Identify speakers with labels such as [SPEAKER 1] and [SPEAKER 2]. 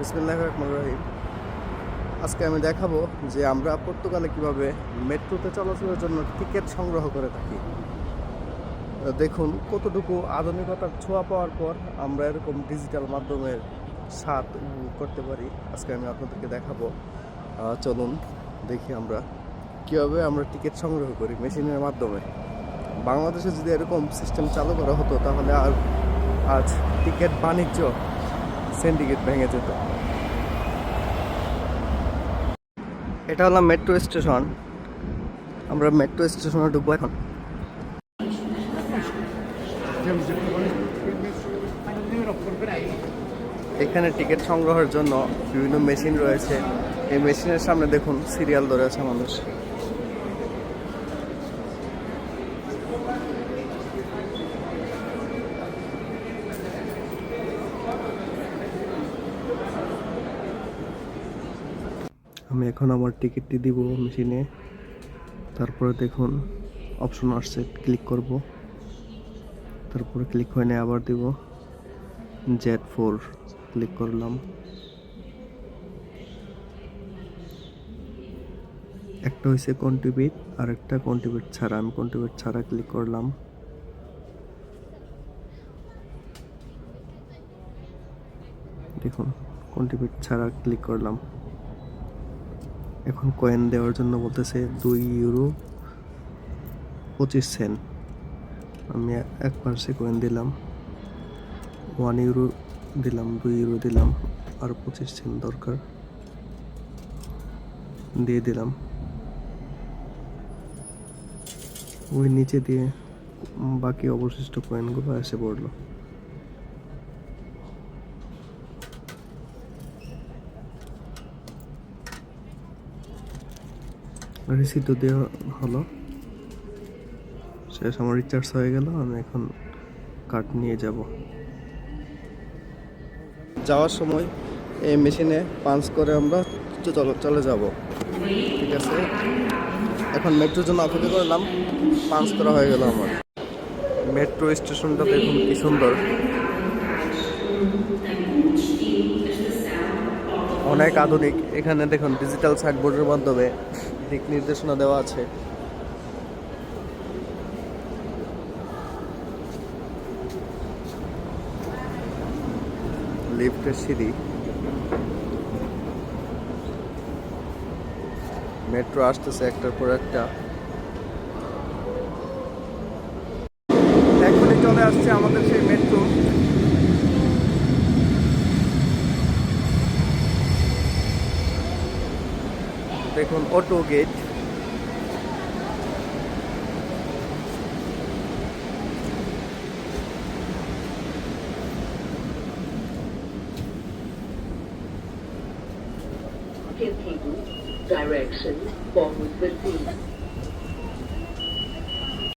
[SPEAKER 1] বিসমিল্লাহ রহমান রহিম। আজকে আমি দেখাবো যে আমরা পর্তুগালে কীভাবে মেট্রোতে চলাচলের জন্য টিকিট সংগ্রহ করে থাকি। দেখুন, কতটুকু আধুনিকতার ছোঁয়া পাওয়ার পর আমরা এরকম ডিজিটাল মাধ্যমের স্বাদ উপভোগ করতে পারি। আজকে আমি আপনাদেরকে দেখাবো। চলুন দেখি আমরা কীভাবে আমরা টিকিট সংগ্রহ করি মেশিনের মাধ্যমে। বাংলাদেশে যদি এরকম সিস্টেম চালু করা হতো, তাহলে আর আজ টিকিট বাণিজ্য সিন্ডিকেট ভেঙে যেত। এটা হলো মেট্রো স্টেশন আমরা মেট্রো স্টেশনে ঢুকবো এখন। এখানে টিকিট সংগ্রহের জন্য বিভিন্ন মেশিন রয়েছে। এই মেশিনের সামনে দেখুন সিরিয়াল ধরে আছে মানুষ। আমি এখন আমার টিকিটটি দিব মেশিনে। তারপরে দেখুন অপশন আসছে ক্লিক করব। তারপরে ক্লিক হয়ে আবার দিব। জেড ফোর ক্লিক করলাম। একটা হয়েছে কন্ট্রিবিউট আর একটা কন্ট্রিবিউট ছাড়া। আমি কন্ট্রিবিউট ছাড়া ক্লিক করলাম। দেখুন কন্ট্রিবিউট ছাড়া ক্লিক করলাম। এখন কয়েন দেওয়ার জন্য বলতেছে দুই ইউরো পঁচিশ সেন্ট আমি এক পার্সে কয়েন দিলাম ওয়ান ইউরো দিলাম, দুই ইউরো দিলাম, আর পঁচিশ সেন্ট দরকার দিয়ে দিলাম। ওই নিচে দিয়ে বাকি অবশিষ্ট কয়েনগুলো এসে পড়ল। রিসিপ্টও দেওয়া হলো। শেষ আমার রিচার্জ হয়ে গেল, আমি এখন কার্ড নিয়ে যাব। যাওয়ার সময় এই মেশিনে পাঞ্চ করে আমরা চলে যাব। ঠিক আছে? এখন মেট্রোর জন্য অপেক্ষা করলাম পাঞ্চ করা হয়ে গেল আমার। মেট্রো স্টেশনটা দেখুন কি সুন্দর। অনেক আধুনিক। এখানে দেখুন ডিজিটাল সাইনবোর্ডের মাধ্যমে দিক নির্দেশনা দেওয়া আছে। লিফটের সিঁড়ি। মেট্রো আসতেছে একটার পর একটা। এখনই চলে আসছে আমাদের সেই মেট্রো। দেখুন auto gate
[SPEAKER 2] Continue. Direction forward proceed.